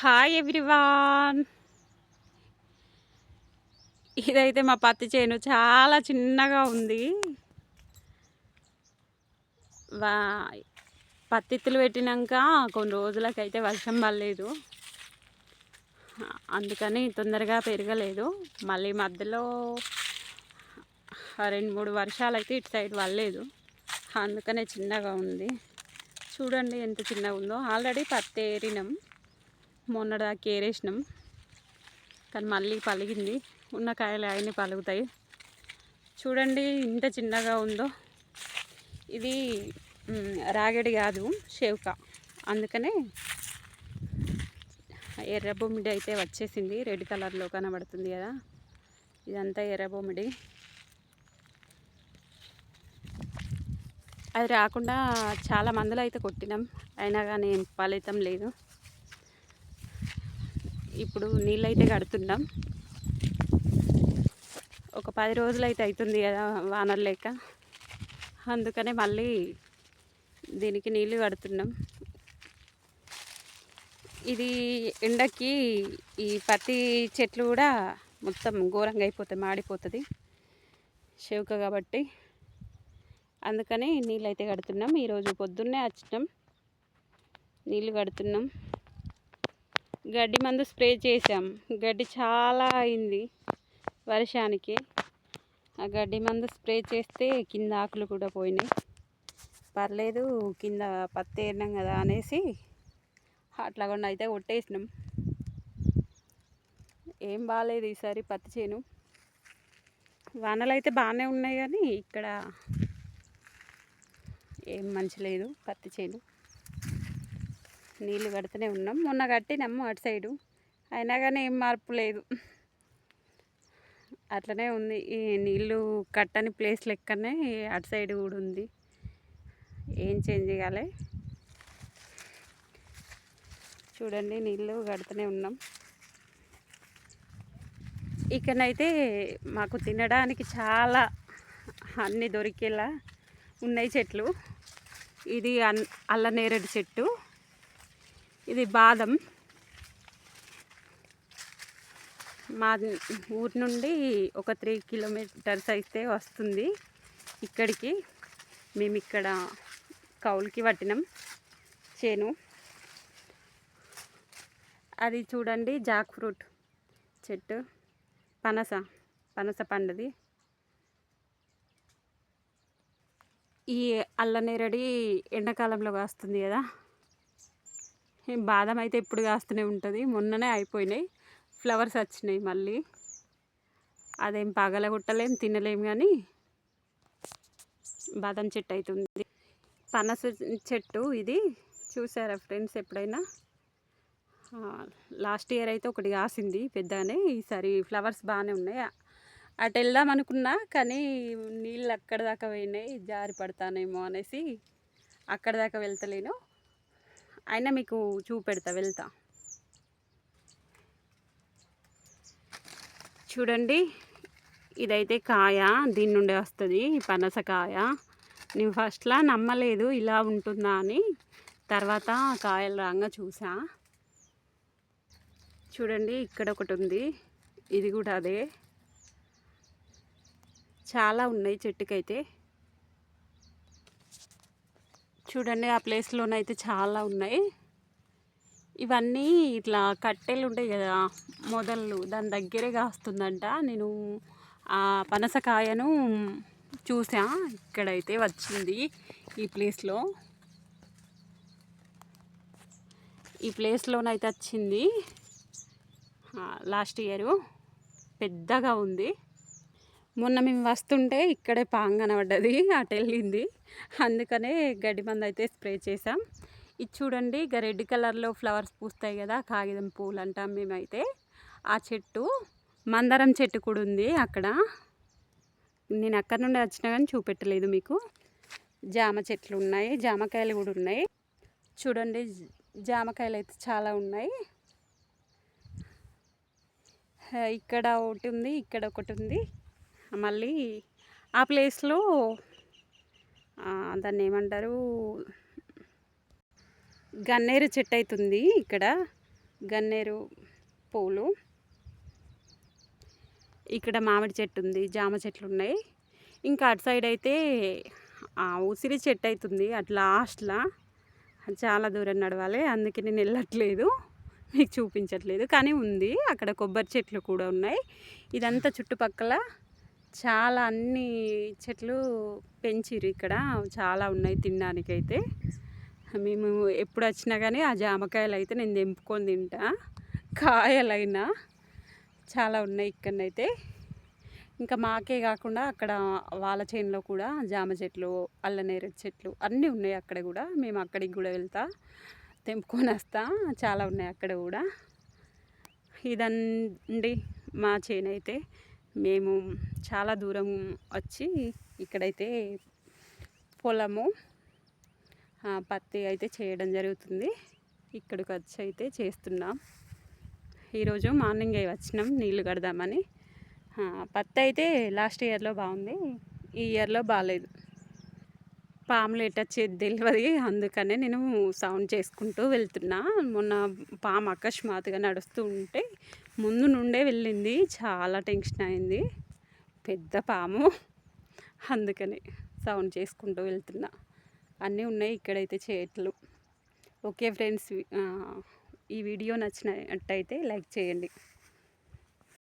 Hi everyone ఇదైతే మా పత్తి చేను చాలా చిన్నగా ఉంది. వా పత్తిత్తులు పెట్టినాక కొన్ని రోజులకైతే వర్షం పడలేదు. అందుకని తొందరగా పెరగలేదు. మళ్ళీ మధ్యలో రెండు మూడు వర్షాలు అయితే ఇటు సైడ్ పడలేదు. అందుకనే చిన్నగా ఉంది. చూడండి ఎంత చిన్నగా ఉందో. ఆల్రెడీ పత్తి ఏరినాం. మొన్నదాకా ఏరేసినాం కానీ మళ్ళీ పలిగింది. ఉన్న కాయలు అవన్నీ పలుగుతాయి చూడండి ఇంత చిన్నగా ఉందో. ఇది రాగడి కాదు షేవ్క. అందుకనే ఎర్ర బొమ్మిడి అయితే వచ్చేసింది. రెడ్ కలర్లో కనబడుతుంది కదా. ఇదంతా ఎర్ర బొమ్మిడి. అది రాకుండా చాలా మందులు అయితే కొట్టినాం. అయినా కానీ ఫలితం లేదు. ఇప్పుడు నీళ్ళైతే కడుతున్నాం. ఒక పది రోజులు అయితే అవుతుంది కదా వానలు లేక. అందుకనే మళ్ళీ దీనికి నీళ్ళు కడుతున్నాం. ఇది ఎండకి ఈ పత్తి చెట్లు కూడా మొత్తం ఘోరంగా అయిపోతుంది మాడిపోతుంది. చెవుక కాబట్టి. అందుకని నీళ్ళు అయితే కడుతున్నాం ఈరోజు పొద్దున్నే వచ్చినాం నీళ్ళు కడుతున్నాం. గడ్డి మందు స్ప్రే చేసాం గడ్డి చాలా అయింది వర్షానికి. ఆ గడ్డి మందు స్ప్రే చేస్తే కింద ఆకులు కూడా పోయినాయి. పర్లేదు కింద పత్తి ఏరినాం కదా అనేసి అట్లా కూడా అయితే కొట్టేసినాం. ఏం బాగాలేదు ఈసారి పత్తి చేను. వానలు అయితే బాగానే ఉన్నాయి కానీ ఇక్కడ ఏం మంచి లేదు పత్తి చేను. నీళ్ళు కడుతూనే ఉన్నాం. మొన్న కట్టినాము అటు సైడు. అయినా కానీ ఏం మార్పు లేదు. అట్లనే ఉంది. ఈ నీళ్ళు కట్టని ప్లేస్ లెక్కనే అటు సైడ్ కూడా ఉంది. ఏం చేంజ్ చేయాలి? చూడండి నీళ్ళు కడుతూనే ఉన్నాం. ఇక్కడనైతే మాకు తినడానికి చాలా అన్నీ దొరికేలా ఉన్నాయి చెట్లు. ఇది అల్ల నేరేడు చెట్టు. ఇది బాదం. మా ఊరి నుండి ఒక త్రీ కిలోమీటర్స్ అయితే వస్తుంది ఇక్కడికి. మేము ఇక్కడ కౌలుకి పట్టినాం చేను. అది చూడండి జాక్ ఫ్రూట్ చెట్టు. పనస పనస పండుది. ఈ అల్లనేరడి ఎండాకాలంలో కాస్తుంది కదా బాదం అయితే ఇప్పుడు కాస్తూనే ఉంటుంది. మొన్ననే అయిపోయినాయి. ఫ్లవర్స్ వచ్చినాయి మళ్ళీ. అదేం పగలగొట్టలేం తినలేం కానీ బాదం చెట్టు అవుతుంది పనస చెట్టు ఇది. చూసారా ఫ్రెండ్స్ ఎప్పుడైనా? లాస్ట్ ఇయర్ అయితే ఒకటి కాసింది పెద్దనే. ఈసారి ఫ్లవర్స్ బాగానే ఉన్నాయి. అటు వెళ్దాం అనుకున్నా కానీ నీళ్ళు అక్కడ దాకా పోయినాయి. జారి పడతానేమో అనేసి అక్కడ దాకా వెళ్తలేను. అయినా మీకు చూపెడతా వెళ్తా. చూడండి ఇదైతే కాయ దీని నుండి వస్తుంది పనసకాయ నేను ఫస్ట్లా నమ్మలేదు ఇలా ఉంటుందా అని తర్వాత కాయలు రాగా చూసా. చూడండి ఇక్కడ ఒకటి ఉంది ఇది కూడా అదే. చాలా ఉన్నాయి చెట్టుకైతే. చూడండి ఆ ప్లేస్లోనైతే చాలా ఉన్నాయి. ఇవన్నీ ఇట్లా కట్టెలు ఉంటాయి కదా మొదళ్ళు దాని దగ్గరే కాస్తుందంట. నేను ఆ పనసకాయను చూసా ఇక్కడైతే వచ్చింది ఈ ప్లేస్లో ఈ ప్లేస్లోనైతే వచ్చింది. లాస్ట్ ఇయరు పెద్దగా ఉంది. మొన్న మేము వస్తుంటే ఇక్కడే పాంగ్ కనబడ్డది అటు వెళ్ళింది. అందుకనే గడ్డి మందు అయితే స్ప్రే చేసాం ఇది చూడండి ఇక రెడ్ కలర్లో ఫ్లవర్స్ పూస్తాయి కదా కాగితం పూలు అంటాం మేమైతే. ఆ చెట్టు మందారం చెట్టు కూడా ఉంది అక్కడ. నేను అక్కడ నుండి వచ్చినా కానీ చూపెట్టలేదు మీకు. జామ చెట్లు ఉన్నాయి జామకాయలు కూడా ఉన్నాయి. చూడండి జామకాయలు అయితే చాలా ఉన్నాయి. ఇక్కడ ఒకటి ఉంది ఇక్కడ ఒకటి ఉంది. మళ్ళీ ఆ ప్లేస్లో దాన్ని ఏమంటారు? గన్నేరు చెట్టు అవుతుంది ఇక్కడ. గన్నేరు పూలు. ఇక్కడ మామిడి చెట్టు ఉంది జామ చెట్లు ఉన్నాయి. ఇంకా అటు సైడ్ అయితే ఆ ఉసిరి చెట్టు అవుతుంది అటు లాస్ట్లా చాలా దూరం నడవాలి. అందుకే నేను వెళ్ళట్లేదు. మీకు చూపించట్లేదు. కానీ ఉంది. అక్కడ కొబ్బరి చెట్లు కూడా ఉన్నాయి. ఇదంతా చుట్టుపక్కల చాలా అన్ని చెట్లు పెంచిరు ఇక్కడ. చాలా ఉన్నాయి తినడానికైతే. మేము ఎప్పుడు వచ్చినా కానీ ఆ జామకాయలు అయితే నేను తెంపుకొని తింటా. కాయలైనా చాలా ఉన్నాయి ఇక్కడనైతే. ఇంకా మాకే కాకుండా అక్కడ వాళ్ళ చేనులో కూడా జామ చెట్లు అల్లనేరేడు చెట్లు అన్నీ ఉన్నాయి అక్కడ కూడా. మేము అక్కడికి కూడా వెళ్తా తెంపుకొని వస్తా. చాలా ఉన్నాయి అక్కడ కూడా. ఇదండి మా చేను అయితే మేము చాలా దూరం వచ్చి ఇక్కడైతే పొలము పత్తి అయితే చేయడం జరుగుతుంది. ఇక్కడికి వచ్చి అయితే చేస్తున్నాం. ఈరోజు మార్నింగ్ వచ్చినాం నీళ్ళు కడదామని. పత్తి అయితే లాస్ట్ ఇయర్లో బాగుంది. ఈ ఇయర్లో బాగాలేదు పాములు ఎట్ తెలియదు అందుకనే నేను సౌండ్ చేసుకుంటూ వెళ్తున్నా. మొన్న పాము అకస్మాత్తుగా నడుస్తూ ఉంటే ముందు నుండే వెళ్ళింది. చాలా టెన్షన్ అయింది. పెద్ద పాము. అందుకని సౌండ్ చేసుకుంటూ వెళ్తున్నా. అన్నీ ఉన్నాయి ఇక్కడైతే చేతులు. ఓకే ఫ్రెండ్స్ ఈ వీడియో నచ్చినట్టయితే లైక్ చేయండి.